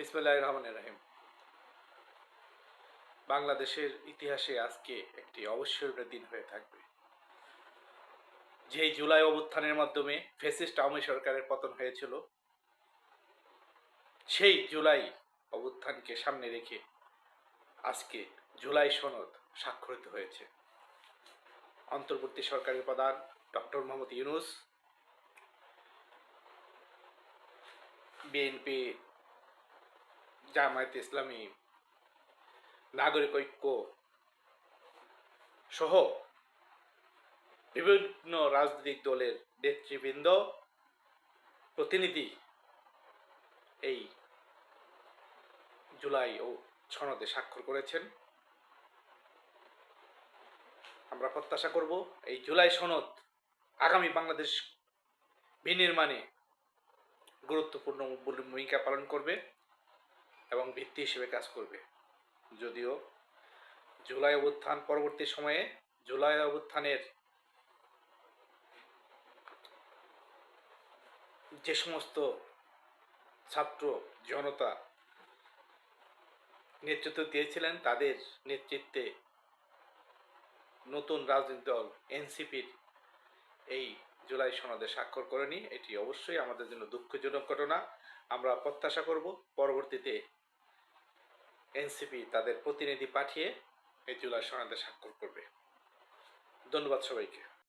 বিসমুল্লাহ রহমানের রাহিম। বাংলাদেশের ইতিহাসে আজকে একটি অবসরের দিন হয়ে থাকবে। যেই জুলাই অভ্যুত্থানের মাধ্যমে ফেসিস্ট আওয়ামী সরকারের পতন হয়েছিল, সেই জুলাই অভ্যুত্থানকে সামনে রেখে আজকে জুলাই সনদ স্বাক্ষরিত হয়েছে। অন্তর্বর্তী সরকারের প্রধান ডক্টর মোহাম্মদ ইউনুস, বিএনপি জামায়াত ইসলামী নাগরিক ঐক্য সহ বিভিন্ন রাজনৈতিক দলের নেতৃবৃন্দ, প্রতিনিধি এই জুলাই ও সনদে স্বাক্ষর করেছেন। আমরা প্রত্যাশা করব এই জুলাই সনদ আগামী বাংলাদেশ বিনির্মাণে গুরুত্বপূর্ণ ভূমিকা পালন করবে। এবং ভিত্তি হিসেবে কাজ করবে। যদিও জুলাই অভ্যুত্থান পরবর্তী সময়ে জুলাই অভ্যুত্থানের যে সমস্ত ছাত্র জনতা নেতৃত্ব দিয়েছিলেন, তাদের নেতৃত্বে নতুন রাজনৈতিক দল এনসিপির এই জুলাই সনদে স্বাক্ষর করেনি। এটি অবশ্যই আমাদের জন্য দুঃখজনক ঘটনা। আমরা প্রত্যাশা করব পরবর্তীতে এনসিপি তাদের প্রতিনিধি পাঠিয়ে এই জুলাই সনদে স্বাক্ষর করবে। ধন্যবাদ সবাইকে।